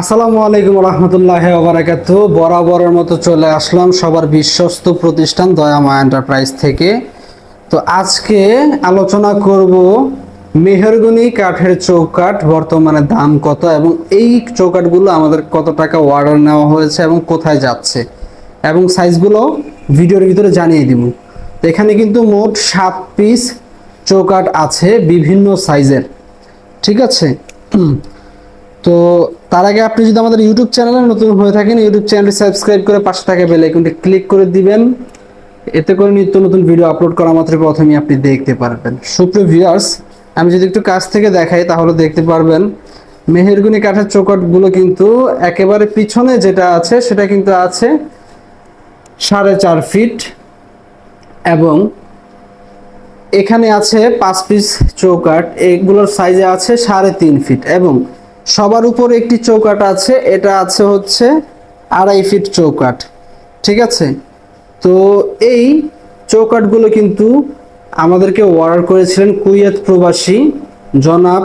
আসসালামু আলাইকুম রহমতুল্লাহ ওবরাকাতু বরাবরের মতো চলে আসলাম সবার বিশ্বস্ত প্রতিষ্ঠান দয়ামা এন্টারপ্রাইজ থেকে। তো আজকে আলোচনা করব মেহরগনি কাঠের চৌকাঠ, বর্তমানে দাম কত এবং এই চৌকাঠগুলো আমাদের কত টাকা অর্ডার নেওয়া হয়েছে এবং কোথায় যাচ্ছে এবং সাইজগুলো ভিডিওর ভিতরে জানিয়ে দিব। তো এখানে কিন্তু মোট সাত পিস চৌকাঠ আছে বিভিন্ন সাইজের ঠিক আছে? তো তার আগে আপনি যদি আমাদের ইউটিউব চ্যানেলে নতুন হয়ে থাকেন ইউটিউব চ্যানেলটি সাবস্ক্রাইব করে পাশে থাকা বেল আইকনটি ক্লিক করে দিবেন। এতে করে নিত্য নতুন ভিডিও আপলোড করা মাত্র প্রথমেই আপনি দেখতে পারবেন। সুপ্রিয় ভিউয়ার্স আমি যদি একটু কাছ থেকে দেখাই, তাহলে দেখতে পারবেন মেহেরগুনি কাঠের চৌকাটগুলো কিন্তু একেবারে পিছনে যেটা আছে, সেটা কিন্তু আছে সাড়ে চার ফিট এবং এখানে আছে পাঁচ পিস চৌকাট এগুলোর সাইজে আছে সাড়ে তিন ফিট এবং সবার উপরে একটি চৌকাট আছে, এটা আছে হচ্ছে আড়াই ফিট চৌকাট ঠিক আছে? তো এই চৌকাটগুলো কিন্তু আমাদেরকে অর্ডার করেছিলেন কুয়েত প্রবাসী জনাব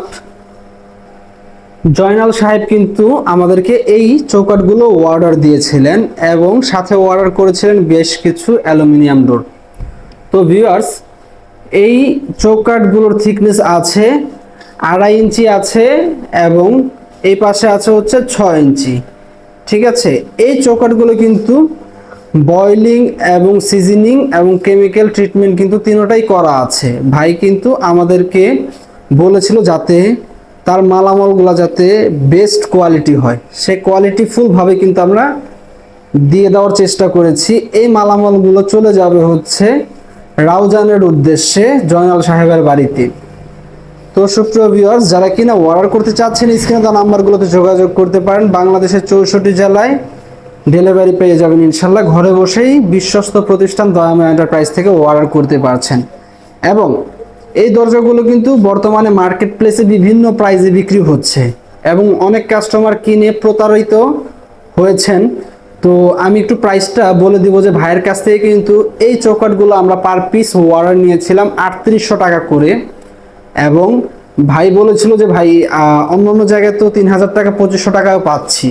জয়নাল সাহেব কিন্তু আমাদেরকে এই চৌকাটগুলো অর্ডার দিয়েছিলেন এবং সাথে অর্ডার করেছিলেন বেশ কিছু অ্যালুমিনিয়াম ডোর তো ভিউয়ার্স, এই চৌকাঠগুলোর থিকনেস আছে আড়াই ইঞ্চি আছে এবং এই পাশে আছে হচ্ছে ছয় ইঞ্চি। ঠিক আছে? এই চৌকাঠগুলো কিন্তু বয়লিং এবং সিজনিং এবং কেমিক্যাল ট্রিটমেন্ট কিন্তু তিনোটাই করা আছে। ভাই কিন্তু আমাদেরকে বলেছিল যাতে তার মালামালগুলো যাতে বেস্ট কোয়ালিটি হয়। সে কোয়ালিটি ফুলভাবে কিন্তু আমরা দিয়ে দেওয়ার চেষ্টা করেছি। এই মালামালগুলো চলে যাবে হচ্ছে রাউজানের উদ্দেশ্যে জয়নাল সাহেবের বাড়িতে। তো সুপ্রিয় ভিউয়ার্স যারা কিনা অর্ডার করতে চাচ্ছেন স্ক্রিনে দেওয়া নাম্বারগুলোতে যোগাযোগ করতে পারেন। বাংলাদেশের চৌষট্টি জেলায় ডেলিভারি পেয়ে যাবেন ইনশাল্লাহ। ঘরে বসেই বিশ্বস্ত প্রতিষ্ঠান দয়াময় এন্টারপ্রাইজ থেকে অর্ডার করতে পারছেন। এবং এই দরজাগুলো কিন্তু বর্তমানে মার্কেট প্লেসে বিভিন্ন প্রাইজে বিক্রি হচ্ছে এবং অনেক কাস্টমার কিনে প্রতারিত হয়েছেন। তো আমি একটু প্রাইসটা বলে দিব যে ভাইয়ের কাছ থেকে কিন্তু এই চৌকাটগুলো আমরা পার পিস অর্ডার নিয়েছিলাম আটত্রিশশো টাকা করে। এবং ভাই বলেছিল যে, ভাই অন্য অন্য জায়গায় তো তিন হাজার টাকা, পঁচিশশো টাকাও পাচ্ছি।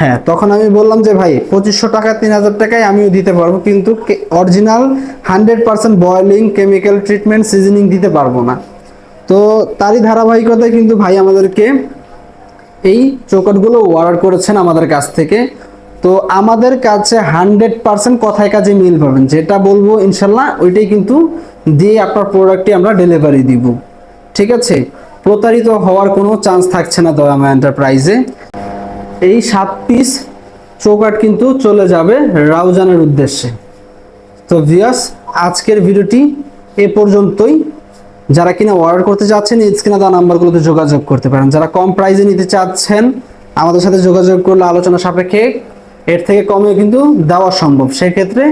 হ্যাঁ তখন আমি বললাম যে, ভাই, পঁচিশশো টাকা, তিন হাজার টাকায় আমিও দিতে পারব, কিন্তু original hundred percent boiling chemical treatment seasoning দিতে পারব না। তো তারই ধারাবাহিকতায় কিন্তু ভাই আমাদেরকে এই চৌকাটগুলো অর্ডার করেছেন আমাদের কাছ থেকে। তো আমাদের কাছে হান্ড্রেড পার্সেন্ট কথায় কাজে মিল পাবেন, যেটা বলব ইনশাল্লাহ, ওইটাই কিন্তু দিয়ে আপনার প্রোডাক্টটি আমরা ডেলিভারি দিব। ঠিক আছে, প্রতারিত হওয়ার কোনো চান্স থাকছে না দয়ামা এন্টারপ্রাইজে এই সাত পিস চৌকাট কিন্তু চলে যাবে রাউজানের উদ্দেশ্যে। তো ভিয়াস আজকের ভিডিওটি এ পর্যন্তই। যারা কিনা অর্ডার করতে চাচ্ছেন স্ক্রিনে দেওয়া নাম্বারগুলোতে যোগাযোগ করতে পারেন। যারা কম প্রাইজে নিতে চাচ্ছেন, আমাদের সাথে যোগাযোগ করলে আলোচনা সাপেক্ষে এর থেকে কমে কিন্তু দেওয়া সম্ভব। সেক্ষেত্রে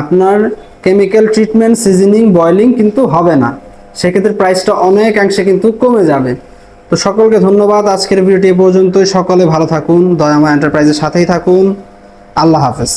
আপনার কেমিক্যাল ট্রিটমেন্ট সিজনিং বয়লিং কিন্তু হবে না। সেক্ষেত্রে প্রাইসটা অনেকাংশে কিন্তু কমে যাবে। তো সকলকে ধন্যবাদ। আজকের ভিডিওটি পর্যন্তই। সকলে ভালো থাকুন। দয়ামা এন্টারপ্রাইজের সাথেই থাকুন। আল্লাহ হাফেজ।